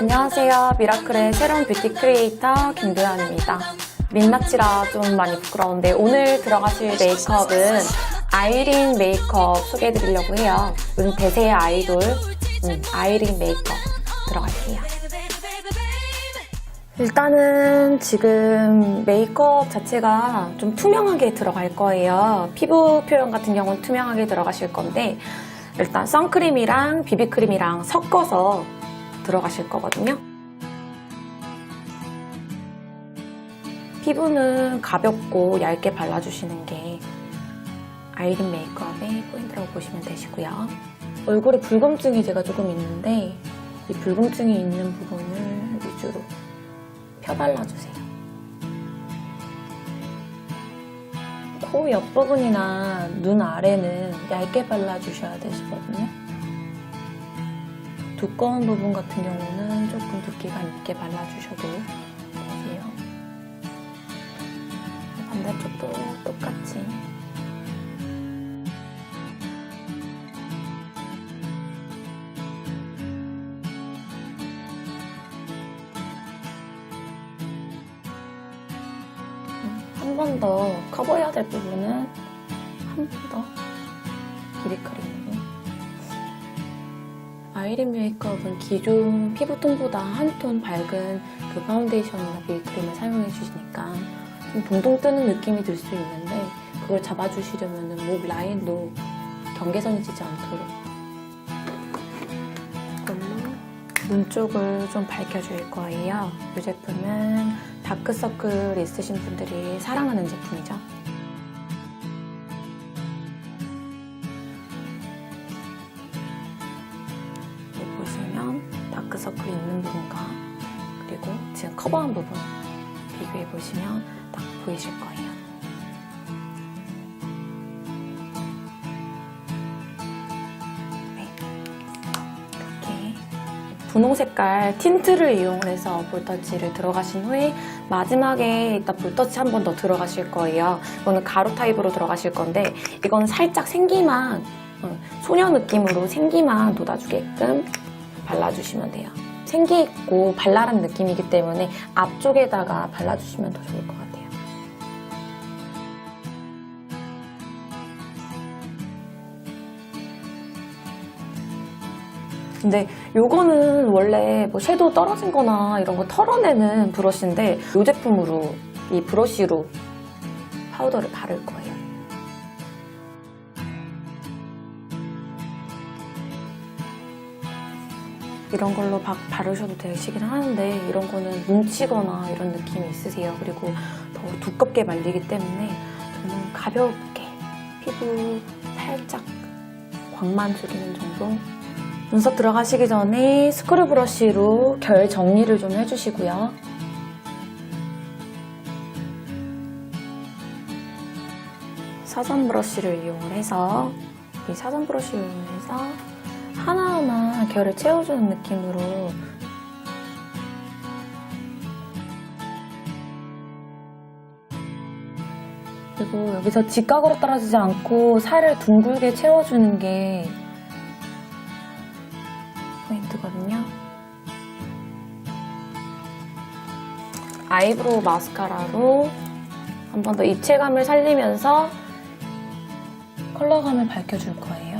안녕하세요. 미라클의 새로운 뷰티 크리에이터 김도현입니다. 민낯이라 좀 많이 부끄러운데 오늘 들어가실 메이크업은 아이린 메이크업 소개해드리려고 해요. 요즘 대세의 아이돌 음, 아이린 메이크업 들어갈게요. 일단은 지금 메이크업 자체가 좀 투명하게 들어갈 거예요. 피부 표현 같은 경우는 투명하게 들어가실 건데 일단 선크림이랑 비비크림이랑 섞어서 들어가실 거거든요. 피부는 가볍고 얇게 발라주시는 게 아이린 메이크업의 포인트라고 보시면 되시고요. 얼굴에 붉음증이 제가 조금 있는데 이 붉음증이 있는 부분을 위주로 펴발라주세요. 코 옆부분이나 눈 아래는 얇게 발라주셔야 되시거든요. 두꺼운 부분 같은 경우는 조금 두께감 있게 발라주셔도 되세요. 반대쪽도 똑같이. 한번더 커버해야 될 부분은 한 번더 비비크림으로 아이린 메이크업은 기존 피부톤보다 한 톤 밝은 그 파운데이션이나 비비크림을 사용해 주시니까 좀 동동 뜨는 느낌이 들 수 있는데 그걸 잡아주시려면 목 라인도 경계선이 지지 않도록 눈 쪽을 좀 밝혀줄 거예요. 이 제품은 다크서클 있으신 분들이 사랑하는 제품이죠. 여기 보시면 다크서클 있는 부분과 그리고 지금 커버한 부분 비교해 보시면 딱 보이실 거예요. 네. 분홍 색깔 틴트를 이용해서 볼터치를 들어가신 후에 마지막에 이따 볼터치 한 번 더 들어가실 거예요. 이거는 가루 타입으로 들어가실 건데 이건 살짝 생기만 어, 소녀 느낌으로 생기만 돋아주게끔 발라주시면 돼요. 생기 있고 발랄한 느낌이기 때문에 앞쪽에다가 발라주시면 더 좋을 것 같아요. 근데 요거는 원래 뭐 섀도우 떨어진 거나 이런 거 털어내는 브러쉬인데 이 제품으로 이 브러쉬로 파우더를 바를 거예요. 이런 걸로 막 바르셔도 되시긴 하는데 이런 거는 뭉치거나 이런 느낌이 있으세요. 그리고 더 두껍게 말리기 때문에 저는 가볍게 피부 살짝 광만 죽이는 정도 눈썹 들어가시기 전에 스크류 브러쉬로 결 정리를 좀 해주시고요. 사선 브러쉬를 이용을 해서 이 사선 브러쉬를 이용해서 하나하나 결을 채워주는 느낌으로 그리고 여기서 직각으로 떨어지지 않고 살을 둥글게 채워주는 게 아이브로우 마스카라로 한 번 더 입체감을 살리면서 컬러감을 밝혀줄 거예요.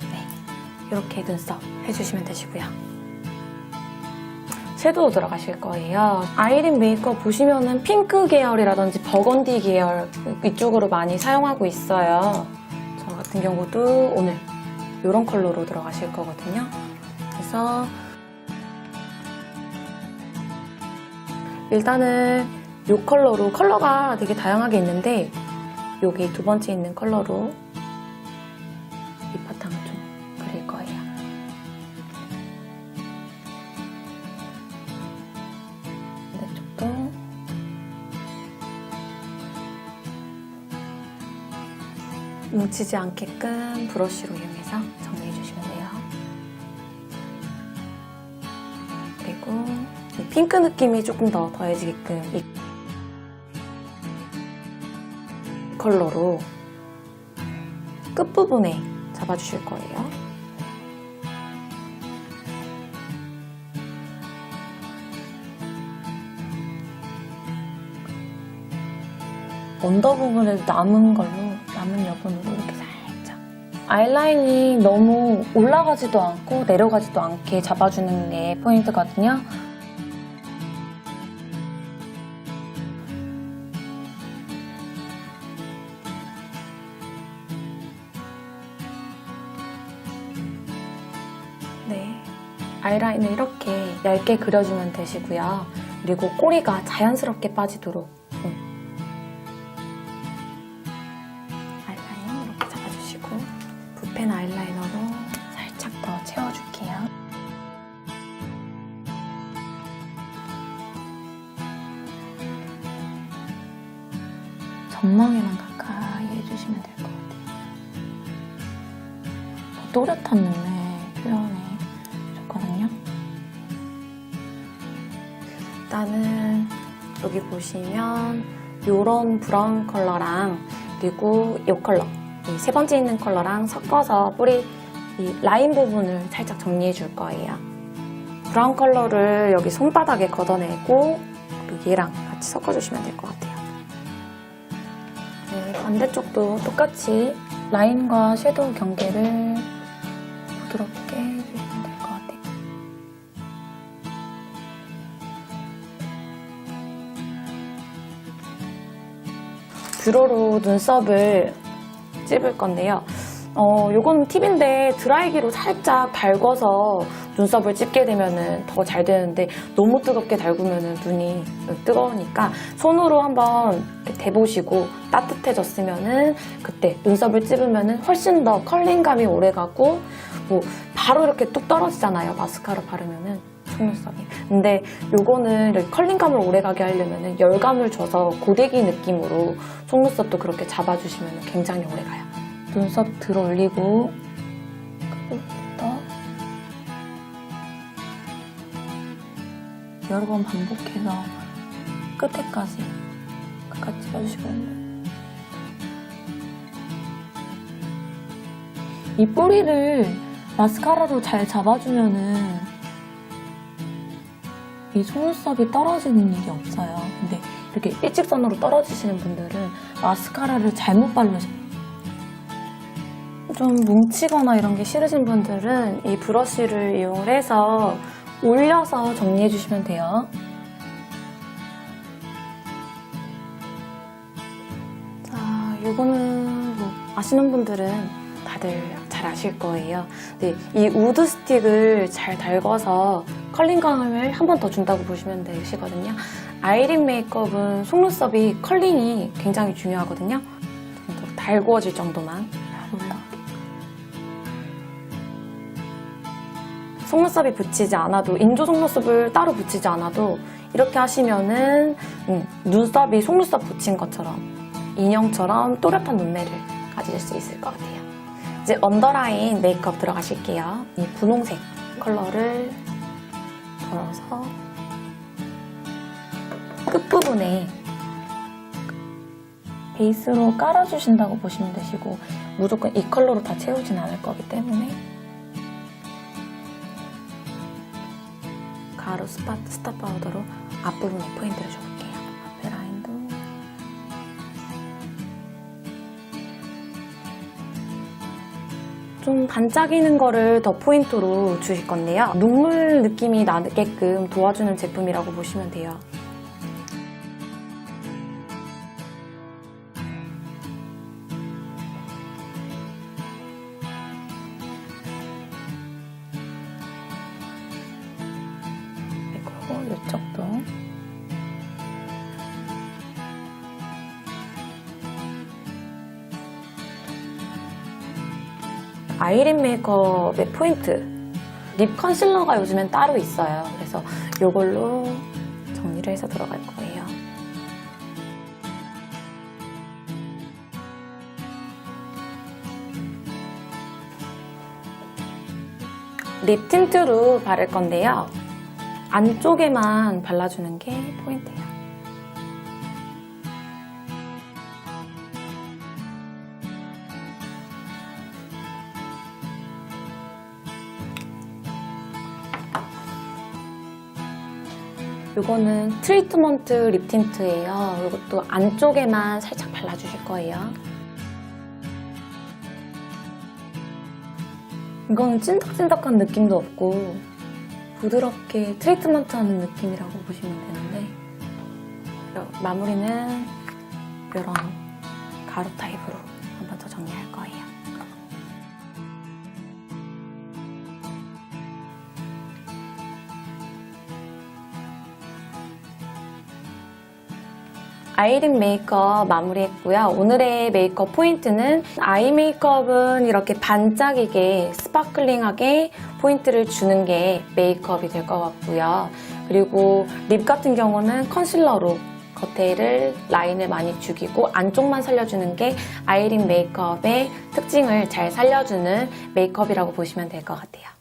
네, 이렇게 눈썹 해주시면 되시고요. 섀도우 들어가실 거예요. 아이린 메이크업 보시면은 핑크 계열이라든지 버건디 계열 이쪽으로 많이 사용하고 있어요. 저 같은 경우도 오늘 이런 컬러로 들어가실 거거든요. 그래서 일단은 이 컬러로 컬러가 되게 다양하게 있는데 여기 두 번째 있는 컬러로 뭉치지 않게끔 브러쉬로 이용해서 정리해 주시면 돼요. 그리고 이 핑크 느낌이 조금 더 더해지게끔 이 컬러로 끝부분에 잡아주실 거예요. 언더 부분에 남은 걸로, 남은 여분으로 이렇게 살짝. 아이라인이 너무 올라가지도 않고 내려가지도 않게 잡아주는 게 포인트거든요. 네. 아이라인을 이렇게 얇게 그려주면 되시고요. 그리고 꼬리가 자연스럽게 빠지도록 음. 펜 아이라이너로 살짝 더 채워줄게요. 전망에만 가까이 해주시면 될 것 같아요. 더 또렷한 눈매 표현해 줬거든요. 일단은 여기 보시면 이런 브라운 컬러랑 그리고 이 컬러 이 세 번째 있는 컬러랑 섞어서 뿌리 이 라인 부분을 살짝 정리해 줄 거예요. 브라운 컬러를 여기 손바닥에 걷어내고 그리고 얘랑 같이 섞어주시면 될 것 같아요. 네, 반대쪽도 똑같이 라인과 섀도우 경계를 부드럽게 해주시면 될 것 같아요. 뷰러로 눈썹을 찝을 건데요. 어, 요건 팁인데 드라이기로 살짝 달궈서 눈썹을 찝게 되면은 더 잘 되는데 너무 뜨겁게 달구면은 눈이 뜨거우니까 손으로 한번 대보시고 따뜻해졌으면은 그때 눈썹을 찝으면은 훨씬 더 컬링감이 오래 가고 뭐 바로 이렇게 뚝 떨어지잖아요. 마스카라 바르면은 속눈썹이. 근데 요거는 컬링감을 오래 가게 하려면은 열감을 줘서 고데기 느낌으로 속눈썹도 그렇게 잡아주시면 굉장히 오래 가요. 눈썹 들어 올리고 끝부터 여러 번 반복해서 끝에까지 끝까지 찍어주시거든요. 이 뿌리를 마스카라로 잘 잡아주면은 이 속눈썹이 떨어지는 일이 없어요. 근데 이렇게 일직선으로 떨어지시는 분들은 마스카라를 잘못 바르셔요. 좀 뭉치거나 이런 게 싫으신 분들은 이 브러쉬를 이용해서 올려서 정리해 주시면 돼요. 자, 이거는 뭐 아시는 분들은 다들 잘 아실 거예요. 네, 이 우드 스틱을 잘 달궈서 컬링감을 한 번 더 준다고 보시면 되시거든요. 아이린 메이크업은 속눈썹이 컬링이 굉장히 중요하거든요. 좀더 달구어질 정도만 올라. 속눈썹이 붙이지 않아도 인조 속눈썹을 따로 붙이지 않아도 이렇게 하시면은 음, 눈썹이 속눈썹 붙인 것처럼 인형처럼 또렷한 눈매를 가지실 수 있을 것 같아요. 이제 언더라인 메이크업 들어가실게요. 이 분홍색 컬러를 덜어서 끝부분에 베이스로 깔아주신다고 보시면 되시고 무조건 이 컬러로 다 채우진 않을 거기 때문에 가루 스파, 스타 파우더로 앞부분에 포인트를 줘볼게 좀 반짝이는 거를 더 포인트로 주실 건데요. 눈물 느낌이 나게끔 도와주는 제품이라고 보시면 돼요. 아이린 메이크업의 포인트 립 컨실러가 요즘엔 따로 있어요. 그래서 이걸로 정리를 해서 들어갈 거예요. 립 틴트로 바를 건데요. 안쪽에만 발라주는 게 포인트예요. 이거는 트리트먼트 립 틴트예요. 이것도 안쪽에만 살짝 발라주실 거예요. 이거는 찐득찐득한 느낌도 없고 부드럽게 트리트먼트 하는 느낌이라고 보시면 되는데 요- 마무리는 이런 가루 타입으로 한 번 더 정리할 거예요. 아이린 메이크업 마무리했고요. 오늘의 메이크업 포인트는 아이 메이크업은 이렇게 반짝이게 스파클링하게 포인트를 주는 게 메이크업이 될 것 같고요. 그리고 립 같은 경우는 컨실러로 겉에를 라인을 많이 죽이고 안쪽만 살려주는 게 아이린 메이크업의 특징을 잘 살려주는 메이크업이라고 보시면 될 것 같아요.